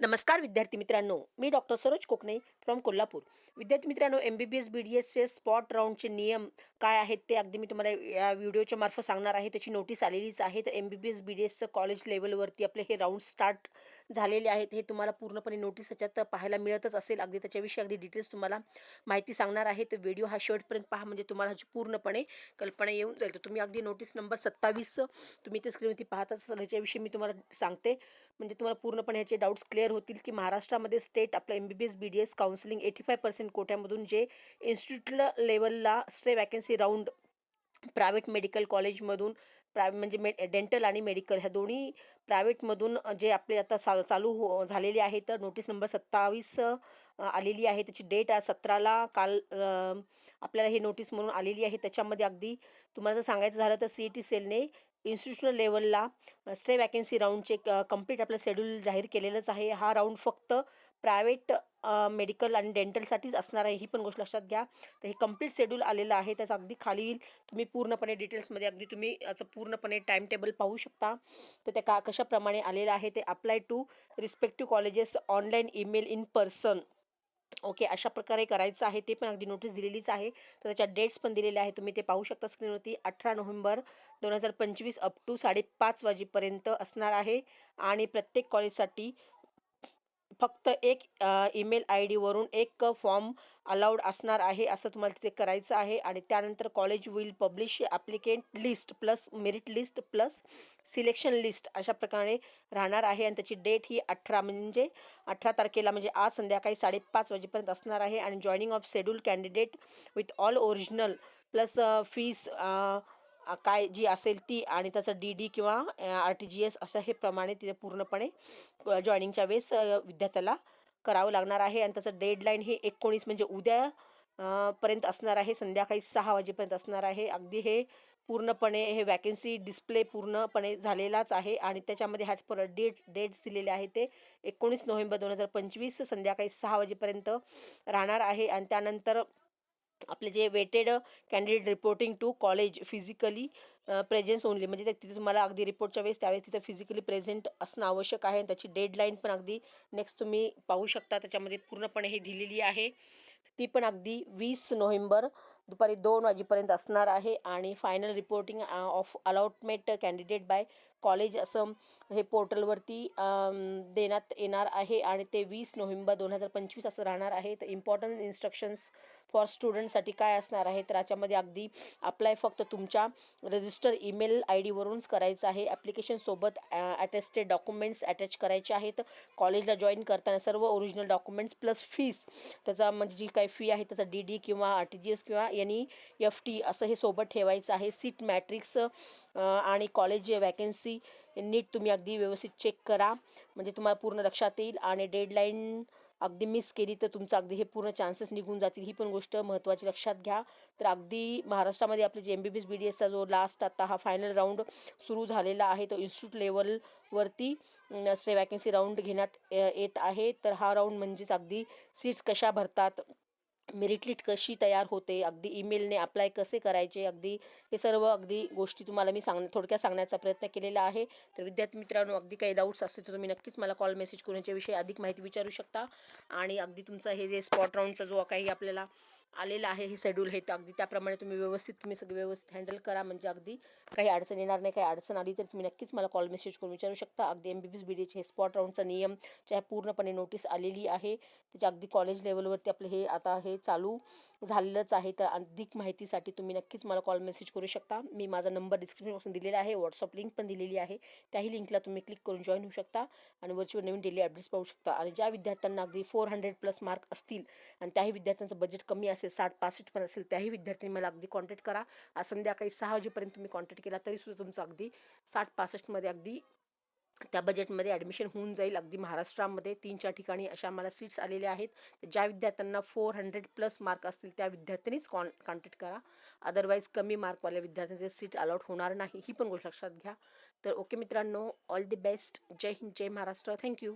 नमस्कार विद्यार्थी मित्रांनो मी डॉक्टर सरोज कोकणे फ्रॉम कोल्हापूर. विद्यार्थी मित्रांनो M B B S B D एसचे स्पॉट राऊंडचे नियम काय आहेत ते अगदी मी तुम्हाला या व्हिडिओच्या मार्फत सांगणार आहे. त्याची नोटीस आलेलीच आहे. तर M B B S B D एसचं कॉलेज लेवलवरती आपले हे राऊंड स्टार्ट झालेले आहेत हे तुम्हाला पूर्णपणे नोटीस ह्याच्यात पाहायला मिळतच असेल. अगदी त्याच्याविषयी अगदी डिटेल्स तुम्हाला माहिती सांगणार आहे. तर व्हिडिओ हा शेवटपर्यंत पहा म्हणजे तुम्हाला ह्याची पूर्णपणे कल्पना येऊन जाईल. तर तुम्ही अगदी नोटीस नंबर सत्तावीस तुम्ही ते स्क्रीनवरती पाहत असाल ह्याच्याविषयी मी तुम्हाला सांगते. म्हणजे तुम्हाला पूर्णपणे ह्याचे डाऊट्स क्लिअर होतील की महाराष्ट्रामध्ये स्टेट आपलं M B B S B D S counselling eighty five percent कोट्यामधून जे इन्स्टिट्यूट लेवलला stay vacancy round private medical कॉलेजमधून प्राय म्हणजे मे डेंटल आणि मेडिकल ह्या दोन्ही प्रायव्हेटमधून जे आपले आता सा चालू हो झालेले आहे तर नोटीस नंबर सत्तावीस आलेली आहे. त्याची डेट आज सतराला काल आपल्याला हे नोटीस म्हणून आलेली आहे. त्याच्यामध्ये अगदी तुम्हाला जर सांगायचं झालं तर सी ई टी सेलने इन्स्टिट्यूशनल लेवलला स्टे वॅकेन्सी राऊंडचे कंप्लीट आपलं शेड्यूल जाहीर केलेलंच आहे. हा राऊंड फक्त प्रायव्हेट मेडिकल आणि डेंटलसाठीच असणार आहे ही पण गोष्ट लक्षात घ्या. तर हे कंप्लीट शेड्यूल आलेलं आहे त्याचं अगदी खाली येईल तुम्ही पूर्णपणे डिटेल्समध्ये अगदी तुम्ही याचं पूर्णपणे टाईम टेबल पाहू शकता. तर ते का कशाप्रमाणे आलेलं आहे ते apply to respective colleges online email in person okay अशा प्रकारे करायचं आहे ते पण अगदी नोटीस दिलेलीच आहे. तर त्याच्या डेट्स पण दिलेल्या आहे तुम्ही ते पाहू शकता स्क्रीनवरती अठरा नोव्हेंबर दोन हजार पंचवीस अप टू साडेपाच वाजेपर्यंत असणार आहे. आणि प्रत्येक कॉलेजसाठी फक्त एक ईमेल आय डीवरून एक फॉर्म अलाउड असणार आहे असं तुम्हाला तिथे करायचं आहे आणि त्यानंतर college will publish applicant list plus merit list plus selection list अशा प्रकारे राहणार आहे आणि त्याची डेट ही अठरा म्हणजे अठरा तारखेला म्हणजे आज संध्याकाळी साडेपाच वाजेपर्यंत असणार आहे आणि joining of schedule candidate with all original plus fees काय जी असेल ती आणि त्याचं डी डी किंवा आर टी जी एस असं हे प्रमाणे तिथे पूर्णपणे जॉईनिंगच्या वेळेस विद्यार्थ्याला करावं लागणार आहे. आणि त्याचं डेडलाईन हे एकोणीस म्हणजे उद्या पर्यंत असणार आहे. संध्याकाळी सहा वाजेपर्यंत असणार आहे. अगदी हे पूर्णपणे हे वॅकन्सी डिस्प्ले पूर्णपणे झालेलाच आहे. आणि त्याच्यामध्ये ह्याच परत डेट डेट्स दिलेले आहे ते एकोणीस नोव्हेंबर दोन हजार पंचवीस संध्याकाळी सहा वाजेपर्यंत राहणार आहे. आणि त्यानंतर आपले जे waited candidate reporting to college physically presence only म्हणजे ते तिथे तुम्हाला अगदी रिपोर्टच्या वेळेस त्यावेळेस तिथे फिजिकली प्रेझेंट असणं आवश्यक आहे. त्याची डेडलाईन पण अगदी नेक्स्ट तुम्ही पाहू शकता. त्याच्यामध्ये पूर्णपणे हे दिलेली आहे. ती पण अगदी वीस नोव्हेंबर दुपारी दोन वाजेपर्यंत असणार आहे. आणि final reporting of allotment candidate by college असं हे पोर्टलवरती देण्यात येणार आहे. आणि ते वीस नोव्हेंबर दोन हजार पंचवीस असं राहणार आहे. तर इम्पॉर्टंट इन्स्ट्रक्शन्स फॉर स्टुडंटसाठी काय असणार आहे? तर याच्यामध्ये अगदी अप्लाय फक्त तुमच्या रजिस्टर ईमेल आय डीवरूनच करायचं आहे. ॲप्लिकेशनसोबत ॲटेस्टेड डॉक्युमेंट्स अटॅच करायचे आहेत. कॉलेजला जॉईन करताना सर्व ओरिजिनल डॉक्युमेंट्स प्लस फीस त्याचा म्हणजे जी काही फी आहे त्याचा डी डी किंवा आर टी जी एस किंवा एन ई एफ टी असं हे सोबत ठेवायचं आहे. सीट मॅट्रिक्स आणि कॉलेज वॅकन्सी नीट तुम्ही अगदी व्यवस्थित चेक करा. म्हणजे तुम्हाला पूर्ण लक्षात येईल. आणि डेडलाईन अगदी मिस केली तर तुमचं अगदी हे पूर्ण चान्सेस निघून जातील. ही पण गोष्ट महत्त्वाची लक्षात घ्या. तर अगदी महाराष्ट्रामध्ये आपले जे M B B S B D एसचा जो लास्ट आता हा फायनल राऊंड सुरू झालेला आहे तो इन्स्टिट्यूट लेवलवरती स्टे वॅकन्सी राऊंड घेण्यात येत आहे. तर हा राऊंड म्हणजेच अगदी सीट्स कशा भरतात मेरिट लिस्ट कशी तयार होते? अगदी ईमेलने अप्लाय कसे करायचे? अगदी हे सर्व अगदी गोष्टी तुम्हाला मी सांग थोडक्यात सांगण्याचा प्रयत्न केलेला आहे. तर विद्यार्थी मित्रांनो अगदी काही डाऊट्स असतील तर तुम्ही नक्कीच मला कॉल मेसेज करून याच्याविषयी अधिक माहिती विचारू शकता. आणि अगदी तुमचा हे जे स्पॉट राऊंडचा जो काही आपल्याला आलेलं आहे हे शेड्यूल हे तर अगदी त्याप्रमाणे तुम्ही व्यवस्थित तुम्ही सगळं व्यवस्थित हँडल करा. म्हणजे अगदी काही अडचण येणार नाही काही अडचण आली तर तुम्ही नक्कीच मला कॉल मेसेज करून विचारू शकता. अगदी एम बी बी एस बी डीचे हे स्पॉट राऊंडचा नियम ज्या पूर्णपणे नोटीस आलेली आहे. त्याच्या अगदी कॉलेज लेवलवरती आपलं हे आता हे चालू झालेलंच आहे. तर अधिक माहितीसाठी तुम्ही नक्कीच मला कॉल मेसेज करू शकता. मी माझा नंबर डिस्क्रिप्शनपासून दिलेला आहे. व्हॉट्सअप लिंक पण दिलेली आहे. त्याही लिंकला तुम्ही क्लिक करून जॉईन होऊ शकता आणि वरचीवर नवीन डेली अपडेट्स पाहू शकता. आणि ज्या विद्यार्थ्यांना अगदी फोर हंड्रेड प्लस मार्क असतील आणि त्याही विद्यार्थ्यांचं बजेट कमी असेल साठ पासष्ट पण असेल त्याही विद्यार्थ्यांनी मला अगदी कॉन्टॅक्ट करा. आज संध्याकाळी सहा वाजेपर्यंत तुम्ही कॉन्टॅक्ट केला तरीसुद्धा तुमचं अगदी साठ पासष्टमध्ये अगदी त्या बजेटमध्ये ॲडमिशन होऊन जाईल. अगदी महाराष्ट्रामध्ये तीन चार ठिकाणी अशा आम्हाला सीट्स आलेल्या आहेत. ज्या विद्यार्थ्यांना फोर हंड्रेड प्लस मार्क असतील त्या विद्यार्थ्यांनीच कॉन कॉन्टॅक्ट करा. अदरवाईज कमी मार्कवाल्या विद्यार्थ्यांचे सीट अलॉट होणार नाही. ही पण गोष्ट लक्षात घ्या. तर ओके मित्रांनो ऑल द बेस्ट जय हिंद जय महाराष्ट्र. Thank you